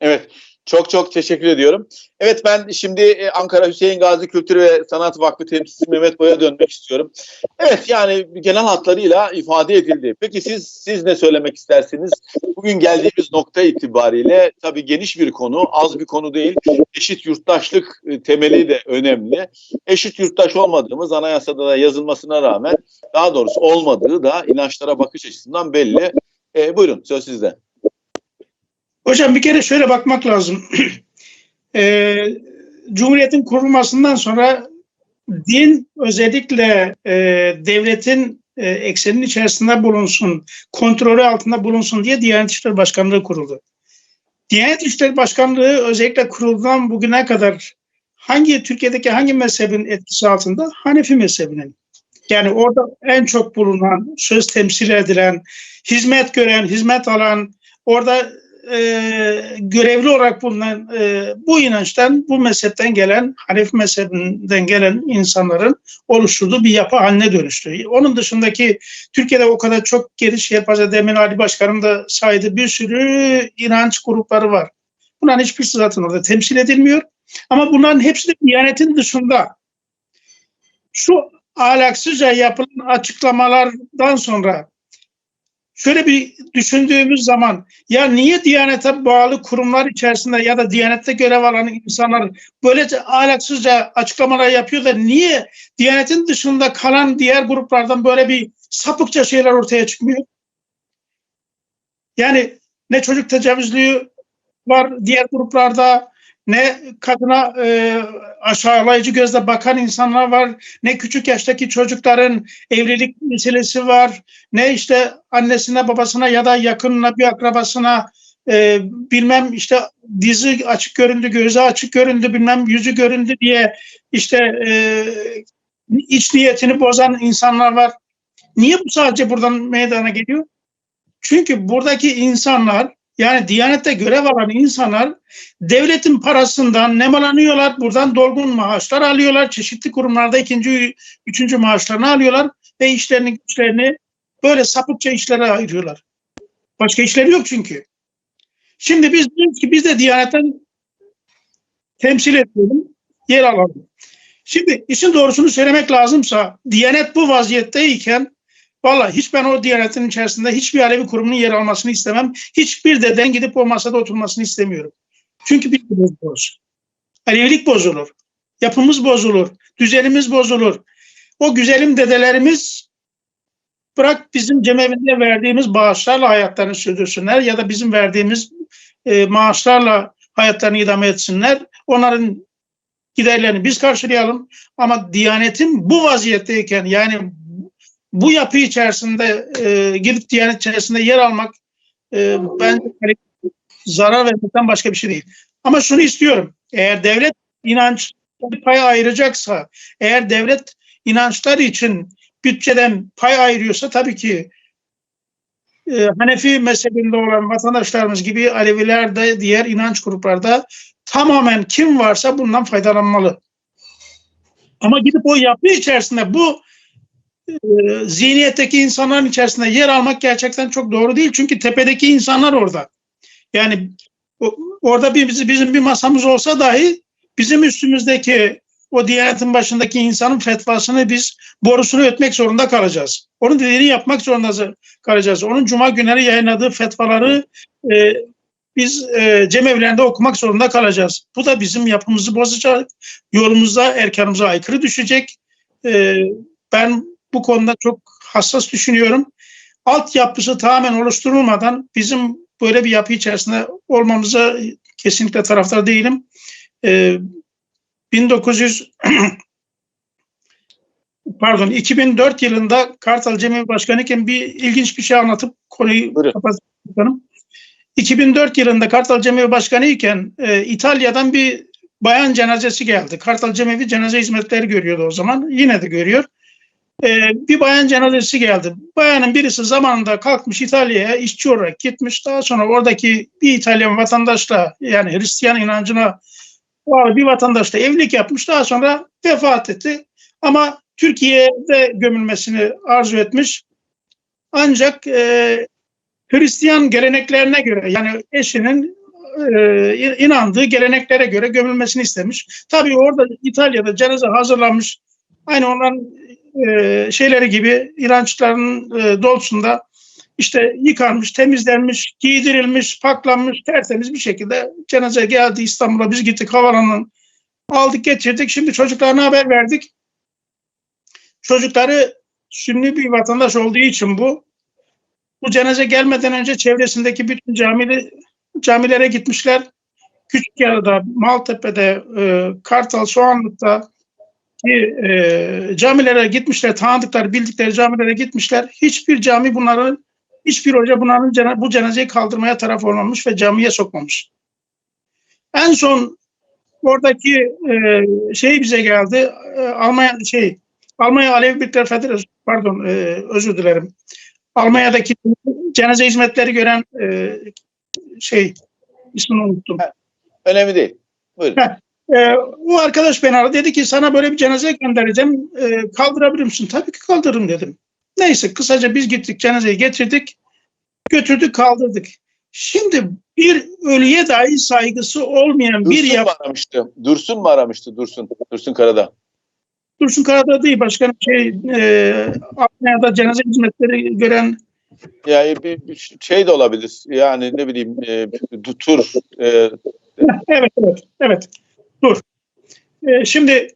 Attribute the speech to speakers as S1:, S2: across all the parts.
S1: Evet. Çok çok teşekkür ediyorum. Evet ben şimdi e, Ankara Hüseyin Gazi Kültür ve Sanat Vakfı temsilcisi Mehmet Boy'a dönmek istiyorum. Evet yani genel hatlarıyla ifade edildi. Peki siz siz ne söylemek istersiniz? Bugün geldiğimiz nokta itibariyle tabii geniş bir konu, az bir konu değil. Eşit yurttaşlık e, temeli de önemli. Eşit yurttaş olmadığımız anayasada da yazılmasına rağmen daha doğrusu olmadığı da inançlara bakış açısından belli. E, buyurun söz sizde.
S2: Hocam bir kere şöyle bakmak lazım. e, Cumhuriyetin kurulmasından sonra din özellikle e, devletin e, eksenin içerisinde bulunsun, kontrolü altında bulunsun diye Diyanet İşleri Başkanlığı kuruldu. Diyanet İşleri Başkanlığı özellikle kurulduğundan bugüne kadar hangi Türkiye'deki hangi mezhebin etkisi altında? Hanefi mezhebinin. Yani orada en çok bulunan, söz temsil edilen, hizmet gören, hizmet alan, orada e, görevli olarak bulunan e, bu inançtan, bu mezhepten gelen, Hanefi mezhebinden gelen insanların oluşturduğu bir yapı haline dönüştü. Onun dışındaki Türkiye'de o kadar çok geniş yelpaze demin Ali Başkanım da saydı bir sürü inanç grupları var. Bunların hiçbirisi zaten orada temsil edilmiyor. Ama bunların hepsi de Diyanet'in dışında. Şu ahlaksızca yapılan açıklamalardan sonra şöyle bir düşündüğümüz zaman ya niye Diyanet'e bağlı kurumlar içerisinde ya da Diyanet'te görev alan insanlar böylece ahlaksızca açıklamalar yapıyor da niye Diyanet'in dışında kalan diğer gruplardan böyle bir sapıkça şeyler ortaya çıkmıyor? Yani ne çocuk tecavüzlüğü var diğer gruplarda ne kadına e, aşağılayıcı gözle bakan insanlar var, ne küçük yaştaki çocukların evlilik meselesi var, ne işte annesine babasına ya da yakınına bir akrabasına e, bilmem işte dizi açık göründü, gözü açık göründü, bilmem yüzü göründü diye işte e, iç niyetini bozan insanlar var. Niye bu sadece buradan meydana geliyor? Çünkü buradaki insanlar yani Diyanet'te görev alan insanlar devletin parasından nemalanıyorlar. Buradan dolgun maaşlar alıyorlar. Çeşitli kurumlarda ikinci, üçüncü maaşlarını alıyorlar ve işlerini, güçlerini böyle sapıkça işlere ayırıyorlar. Başka işleri yok çünkü. Şimdi biz diyoruz ki biz de Diyanet'ten temsil edelim, yer alalım. Şimdi işin doğrusunu söylemek lazımsa Diyanet bu vaziyetteyken Vallahi hiç ben o Diyanet'in içerisinde hiçbir Alevi kurumunun yer almasını istemem. Hiçbir deden gidip o masada oturmasını istemiyorum. Çünkü bir bozulur. Alevilik bozulur. Yapımız bozulur. Düzenimiz bozulur. O güzelim dedelerimiz bırak bizim cemevinde verdiğimiz bağışlarla hayatlarını sürdürsünler ya da bizim verdiğimiz e, maaşlarla hayatlarını idame etsinler. Onların giderlerini biz karşılayalım. Ama Diyanet'in bu vaziyetteyken yani bu yapı içerisinde e, gidip Diyanet içerisinde yer almak e, bence zarar vermekten başka bir şey değil. Ama şunu istiyorum. Eğer devlet inanç pay ayıracaksa, eğer devlet inançlar için bütçeden pay ayırıyorsa tabii ki e, Hanefi mezhebinde olan vatandaşlarımız gibi Aleviler de diğer inanç gruplarda tamamen kim varsa bundan faydalanmalı. Ama gidip o yapı içerisinde bu zihniyetteki insanların içerisinde yer almak gerçekten çok doğru değil. Çünkü tepedeki insanlar orada. Yani orada bir, bizim bir masamız olsa dahi bizim üstümüzdeki o Diyanet'in başındaki insanın fetvasını biz borusunu ötmek zorunda kalacağız. Onun dediğini yapmak zorunda kalacağız. Onun cuma günleri yayınladığı fetvaları e, biz e, cemevlerinde okumak zorunda kalacağız. Bu da bizim yapımızı bozacak. Yolumuza, erkanımıza aykırı düşecek. E, ben bu konuda çok hassas düşünüyorum. Altyapısı tamamen oluşturulmadan bizim böyle bir yapı içerisinde olmamıza kesinlikle taraftar değilim. Ee, 1900 pardon 2004 yılında Kartal Cemil Başkanı iken bir ilginç bir şey anlatıp konuyu kapatalım. 2004 yılında Kartal Cemevi Başkanı iken e, İtalya'dan bir bayan cenazesi geldi. Kartal Cemevi cenaze hizmetleri görüyordu o zaman. Yine de görüyor e, bir bayan cenazesi geldi. Bayanın birisi zamanında kalkmış İtalya'ya işçi olarak gitmiş. Daha sonra oradaki bir İtalyan vatandaşla yani Hristiyan inancına bağlı bir vatandaşla evlilik yapmış. Daha sonra vefat etti. Ama Türkiye'de gömülmesini arzu etmiş. Ancak e, Hristiyan geleneklerine göre yani eşinin e, inandığı geleneklere göre gömülmesini istemiş. Tabii orada İtalya'da cenaze hazırlanmış. Aynı onların e, şeyleri gibi inançların e, doğrultusunda işte yıkanmış, temizlenmiş, giydirilmiş, paklanmış, tertemiz bir şekilde cenaze geldi İstanbul'a. Biz gittik havalanın aldık getirdik. Şimdi çocuklarına haber verdik. Çocukları Sünni bir vatandaş olduğu için bu bu cenaze gelmeden önce çevresindeki bütün camili, camilere gitmişler. Küçükyarı'da, Maltepe'de, e, Kartal, Soğanlık'ta e, camilere gitmişler. Tanıdıkları, bildikleri camilere gitmişler. Hiçbir cami bunların, hiçbir hoca bunların cena- bu cenazeyi kaldırmaya taraf olmamış ve camiye sokmamış. En son oradaki e, şey bize geldi. E, Almanya şey Almanya Alevi Birlikler Federasyonu pardon e, özür dilerim. Almanya'daki cenaze hizmetleri gören e, şey ismini unuttum.
S1: Önemli değil. Buyurun.
S2: E, o arkadaş beni aradı. Dedi ki sana böyle bir cenaze göndereceğim. E, kaldırabilir misin? Tabii ki kaldırırım dedim. Neyse kısaca biz gittik cenazeyi getirdik. Götürdük kaldırdık. Şimdi bir ölüye dahi saygısı olmayan bir
S1: Dursun
S2: yap
S1: mu aramıştı? Dursun mu aramıştı? Dursun. Dursun Karadağ.
S2: Dursun Karadağ değil başkanım şey e, Almanya'da cenaze hizmetleri gören
S1: Yani bir, bir şey de olabilir. Yani ne bileyim e, tur e,
S2: evet evet evet dur. E, şimdi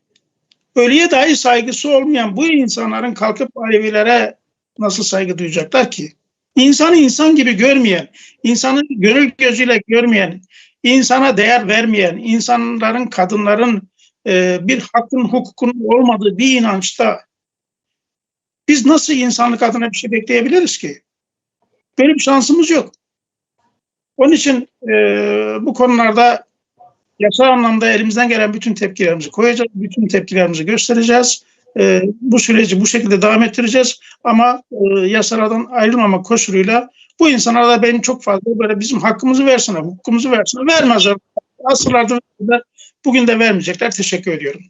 S2: ölüye dahi saygısı olmayan bu insanların kalkıp Alevilere nasıl saygı duyacaklar ki? İnsanı insan gibi görmeyen, insanı gönül gözüyle görmeyen, insana değer vermeyen, insanların, kadınların e, bir hakkın, hukukun olmadığı bir inançta biz nasıl insanlık adına bir şey bekleyebiliriz ki? Böyle bir şansımız yok. Onun için e, bu konularda yasal anlamda elimizden gelen bütün tepkilerimizi koyacağız, bütün tepkilerimizi göstereceğiz. E, bu süreci bu şekilde devam ettireceğiz ama e, yasalardan ayrılmamak koşuluyla bu insanlara da benim çok fazla böyle bizim hakkımızı versene, hukukumuzu versene. Vermezler. Asırlardır bugün de vermeyecekler. Teşekkür ediyorum.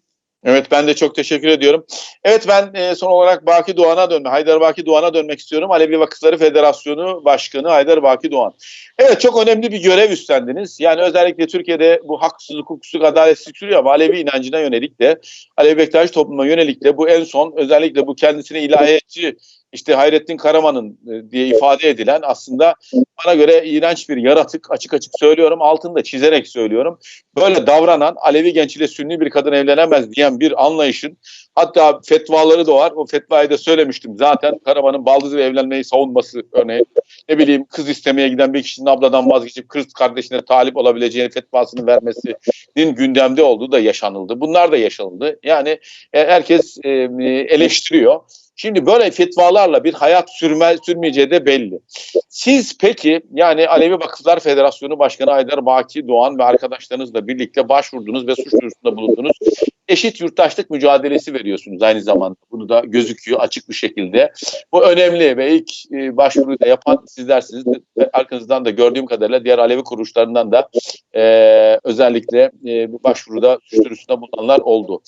S1: Evet ben de çok teşekkür ediyorum. Evet ben e, son olarak Baki Doğan'a dönme, Haydar Baki Doğan'a dönmek istiyorum. Alevi Vakıfları Federasyonu Başkanı Haydar Baki Doğan. Evet çok önemli bir görev üstlendiniz. Yani özellikle Türkiye'de bu haksızlık, hukuksuzluk, adaletsizlik sürüyor ama Alevi inancına yönelik de, Alevi Bektaşi topluma yönelik de bu en son özellikle bu kendisine ilahiyatçı işte Hayrettin Karaman'ın e, diye ifade edilen aslında bana göre iğrenç bir yaratık açık açık söylüyorum altında çizerek söylüyorum. Böyle davranan Alevi genç ile Sünni bir kadın evlenemez diyen bir anlayışın hatta fetvaları da var. O fetvayı da söylemiştim zaten Karaman'ın baldızı evlenmeyi savunması örneğin ne bileyim kız istemeye giden bir kişinin abladan vazgeçip kız kardeşine talip olabileceğini fetvasını vermesinin gündemde olduğu da yaşanıldı. Bunlar da yaşanıldı. Yani e, herkes e, eleştiriyor. Şimdi böyle fetvalarla bir hayat sürme, sürmeyeceği de belli. Siz peki yani Alevi Vakıflar Federasyonu Başkanı Aydar Baki Doğan ve arkadaşlarınızla birlikte başvurdunuz ve suç duyurusunda bulundunuz. Eşit yurttaşlık mücadelesi veriyorsunuz aynı zamanda. Bunu da gözüküyor açık bir şekilde. Bu önemli ve ilk e, başvuruyu da yapan sizlersiniz. Ve arkanızdan da gördüğüm kadarıyla diğer Alevi kuruluşlarından da e, özellikle e, bu başvuruda suç duyurusunda bulunanlar oldu.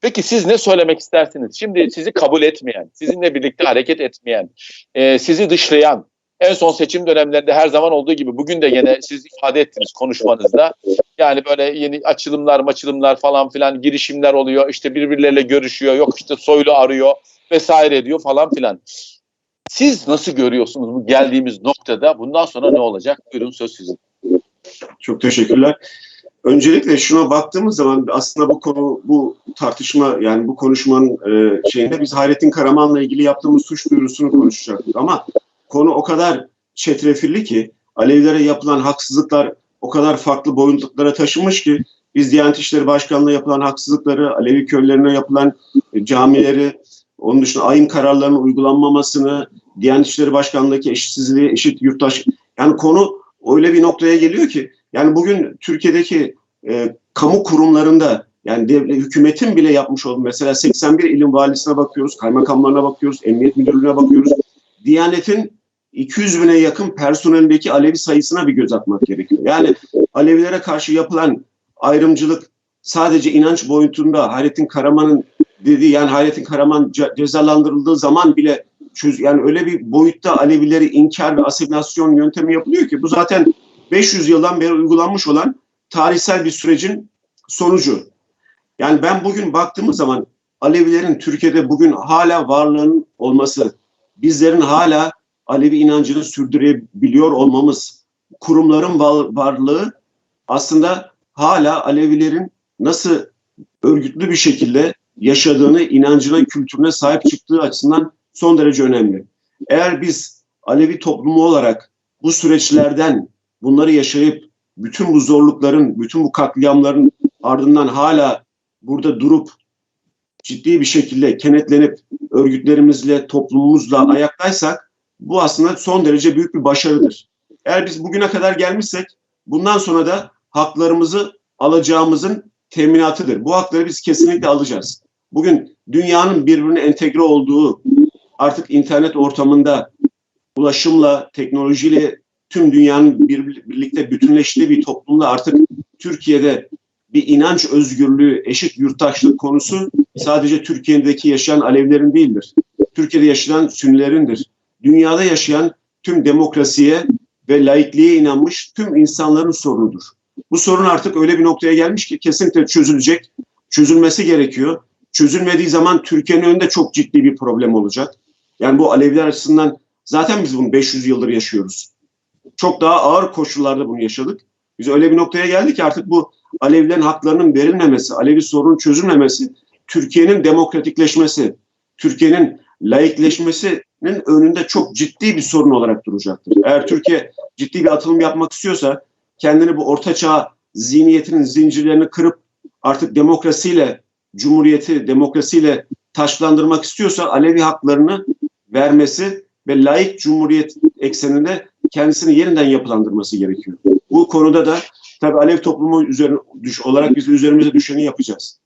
S1: Peki siz ne söylemek istersiniz? Şimdi sizi kabul etmeyen, sizinle birlikte hareket etmeyen, e, sizi dışlayan, en son seçim dönemlerinde her zaman olduğu gibi bugün de yine siz ifade ettiniz konuşmanızda. Yani böyle yeni açılımlar, maçılımlar falan filan girişimler oluyor. İşte birbirleriyle görüşüyor. Yok işte soylu arıyor vesaire diyor falan filan. Siz nasıl görüyorsunuz bu geldiğimiz noktada? Bundan sonra ne olacak? Buyurun söz sizin.
S3: Çok teşekkürler. Öncelikle şuna baktığımız zaman aslında bu konu, bu tartışma yani bu konuşmanın e, şeyinde biz Hayrettin Karaman'la ilgili yaptığımız suç duyurusunu konuşacaktık. Ama konu o kadar çetrefilli ki Alevilere yapılan haksızlıklar o kadar farklı boyutlara taşınmış ki biz Diyanet İşleri Başkanlığı yapılan haksızlıkları, Alevi köylerine yapılan e, camileri, onun dışında ayın kararlarının uygulanmamasını, Diyanet İşleri Başkanlığı'ndaki eşitsizliği, eşit yurttaş yani konu öyle bir noktaya geliyor ki yani bugün Türkiye'deki e, kamu kurumlarında yani devlet, hükümetin bile yapmış olduğu mesela 81 ilin valisine bakıyoruz, kaymakamlarına bakıyoruz, emniyet müdürlüğüne bakıyoruz. Diyanet'in 200 bine yakın personelindeki Alevi sayısına bir göz atmak gerekiyor. Yani Alevilere karşı yapılan ayrımcılık sadece inanç boyutunda Hayrettin Karaman'ın dediği yani Hayrettin Karaman ce- cezalandırıldığı zaman bile çöz yani öyle bir boyutta Alevileri inkar ve asimilasyon yöntemi yapılıyor ki bu zaten 500 yıldan beri uygulanmış olan tarihsel bir sürecin sonucu. Yani ben bugün baktığımız zaman Alevilerin Türkiye'de bugün hala varlığının olması, bizlerin hala Alevi inancını sürdürebiliyor olmamız, kurumların var- varlığı aslında hala Alevilerin nasıl örgütlü bir şekilde yaşadığını, inancına, kültürüne sahip çıktığı açısından son derece önemli. Eğer biz Alevi toplumu olarak bu süreçlerden bunları yaşayıp bütün bu zorlukların, bütün bu katliamların ardından hala burada durup ciddi bir şekilde kenetlenip örgütlerimizle, toplumumuzla ayaktaysak bu aslında son derece büyük bir başarıdır. Eğer biz bugüne kadar gelmişsek bundan sonra da haklarımızı alacağımızın teminatıdır. Bu hakları biz kesinlikle alacağız. Bugün dünyanın birbirine entegre olduğu artık internet ortamında ulaşımla, teknolojiyle tüm dünyanın bir, birlikte bütünleştiği bir toplumda artık Türkiye'de bir inanç özgürlüğü, eşit yurttaşlık konusu sadece Türkiye'deki yaşayan Alevilerin değildir. Türkiye'de yaşayan Sünnilerindir. Dünyada yaşayan tüm demokrasiye ve laikliğe inanmış tüm insanların sorunudur. Bu sorun artık öyle bir noktaya gelmiş ki kesinlikle çözülecek, çözülmesi gerekiyor. Çözülmediği zaman Türkiye'nin önünde çok ciddi bir problem olacak. Yani bu Aleviler açısından zaten biz bunu 500 yıldır yaşıyoruz. Çok daha ağır koşullarda bunu yaşadık. Biz öyle bir noktaya geldik ki artık bu Alevilerin haklarının verilmemesi, Alevi sorunun çözülmemesi, Türkiye'nin demokratikleşmesi, Türkiye'nin laikleşmesinin önünde çok ciddi bir sorun olarak duracaktır. Eğer Türkiye ciddi bir atılım yapmak istiyorsa kendini bu ortaçağ zihniyetinin zincirlerini kırıp artık demokrasiyle, cumhuriyeti demokrasiyle taşlandırmak istiyorsa Alevi haklarını vermesi ve laik cumhuriyet ekseninde kendisini yeniden yapılandırması gerekiyor. Bu konuda da tabii Alev toplumu üzerine düş olarak biz üzerimize düşeni yapacağız.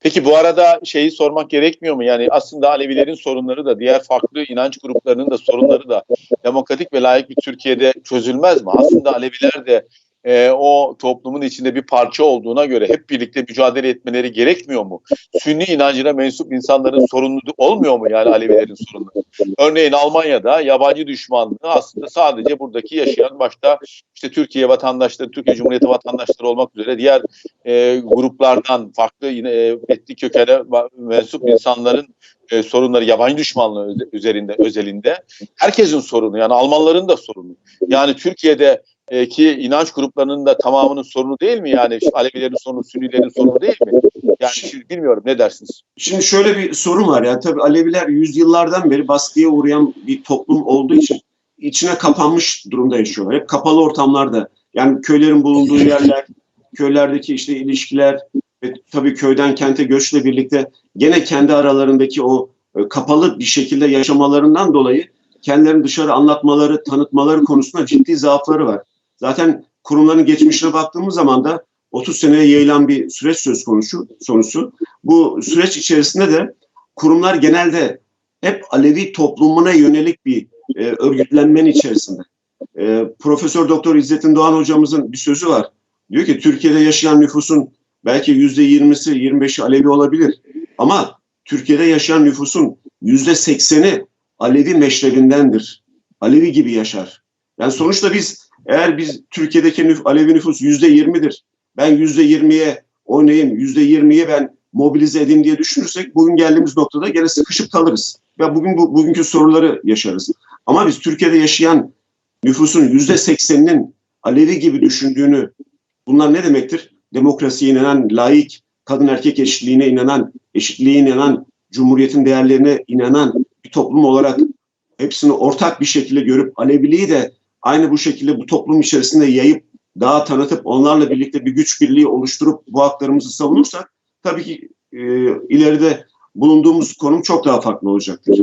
S1: Peki bu arada şeyi sormak gerekmiyor mu? Yani aslında Alevilerin sorunları da diğer farklı inanç gruplarının da sorunları da demokratik ve layık bir Türkiye'de çözülmez mi? Aslında Aleviler de e, o toplumun içinde bir parça olduğuna göre hep birlikte mücadele etmeleri gerekmiyor mu? Sünni inancına mensup insanların sorunu olmuyor mu yani Alevilerin sorunları? Örneğin Almanya'da yabancı düşmanlığı aslında sadece buradaki yaşayan başta işte Türkiye vatandaşları, Türkiye Cumhuriyeti vatandaşları olmak üzere diğer e, gruplardan farklı yine e, etnik kökene mensup insanların e, sorunları yabancı düşmanlığı üze- üzerinde özelinde herkesin sorunu yani Almanların da sorunu. Yani Türkiye'de e, ki inanç gruplarının da tamamının sorunu değil mi yani Alevilerin sorunu, Sünnilerin sorunu değil mi? Yani şimdi bilmiyorum ne dersiniz?
S3: Şimdi şöyle bir sorun var yani tabii Aleviler yüzyıllardan beri baskıya uğrayan bir toplum olduğu için içine kapanmış durumda yaşıyorlar. Hep kapalı ortamlarda yani köylerin bulunduğu yerler, köylerdeki işte ilişkiler ve tabii köyden kente göçle birlikte gene kendi aralarındaki o e, kapalı bir şekilde yaşamalarından dolayı kendilerini dışarı anlatmaları, tanıtmaları konusunda ciddi zaafları var. Zaten kurumların geçmişine baktığımız zaman da 30 seneye yayılan bir süreç söz konusu sonusu. Bu süreç içerisinde de kurumlar genelde hep Alevi toplumuna yönelik bir e, örgütlenmenin içerisinde. E, Profesör Doktor İzzettin Doğan hocamızın bir sözü var. Diyor ki Türkiye'de yaşayan nüfusun belki yüzde yirmisi, 25'i Alevi olabilir. Ama Türkiye'de yaşayan nüfusun yüzde sekseni Alevi meşrebindendir. Alevi gibi yaşar. Yani sonuçta biz eğer biz Türkiye'deki nüf Alevi nüfus yüzde yirmidir. Ben yüzde yirmiye oynayayım, yüzde yirmiye ben mobilize edeyim diye düşünürsek bugün geldiğimiz noktada gene sıkışıp kalırız. Ve bugün bu, bugünkü soruları yaşarız. Ama biz Türkiye'de yaşayan nüfusun yüzde sekseninin Alevi gibi düşündüğünü bunlar ne demektir? Demokrasiye inanan, laik, kadın erkek eşitliğine inanan, eşitliğe inanan, cumhuriyetin değerlerine inanan bir toplum olarak hepsini ortak bir şekilde görüp Aleviliği de aynı bu şekilde bu toplum içerisinde yayıp daha tanıtıp onlarla birlikte bir güç birliği oluşturup bu haklarımızı savunursak tabii ki e, ileride bulunduğumuz konum çok daha farklı olacaktır.